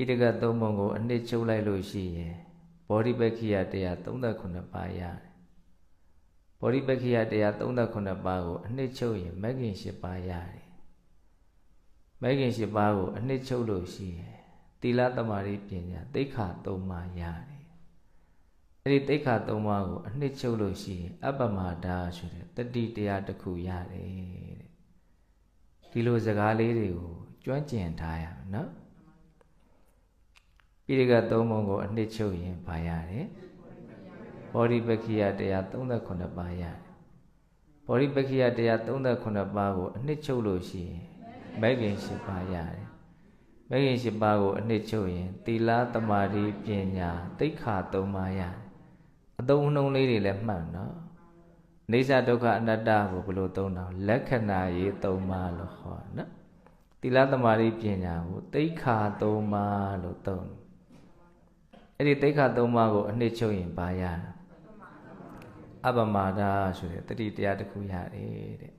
ပိဋကတ်သုံးပုံကို အနှစ်ချုပ်လိုက်လို့ရှိရင်ဘောဓိပက္ခိယတရား39ပါးရတယ်ဘောဓိပက္ခိယတရား39ပါးကိုအနှစ်ချုပ်ရင်မဂ္ဂင်10ပါးရတယ်မဂ္ဂင်10ပါးကိုအနှစ်ချုပ်လို့ရှိရင်သီလသမာဓိပညာသိက္ခာ3ပါးရတယ်အဲ့ဒီသိက္ခာ3ပါးကိုအနှစ်ချုပ်လို့ရှိရင်အပ္ပမဒါဆိုတဲ့တတိတရားတစ်ခုရတယ်တဲ့ဒီလိုစကားလေးတွေကိုကျွမ်းကျင်ထားရမယ်နော် ပိဋကသုံးပုံကိုအနှစ်ချုပ်ရင်ဘာရတယ်ဘောဓိပက္ခိယတရား38ပါးရတယ်ဘောဓိပက္ခိယတရား38ပါးကိုအနှစ်ချုပ်လို့ရှိရင်မဂ္ဂင်10ပါးရတယ်မဂ္ဂင်10ပါးကိုအနှစ်ချုပ်ရင်သီလသမာဓိပညာသိက္ခာ3ပါးရတယ်အသုံးအနှုန်းလေးတွေလည်းမှတ်နော်နေသဒုက္ခအနတ္တကိုဘယ်လိုသုံးတာလက္ခဏာရေး3ပါးလို့ဟောနော်သီလသမာဓိပညာကိုသိက္ခာ3ပါးလို့သုံး အဲ့ဒီသိက္ခာ3ပါးကိုအနှစ်ချုပ်ရင်ဘာရအပမဒါဆိုတဲ့တတိတရားတစ်ခုရတယ်တဲ့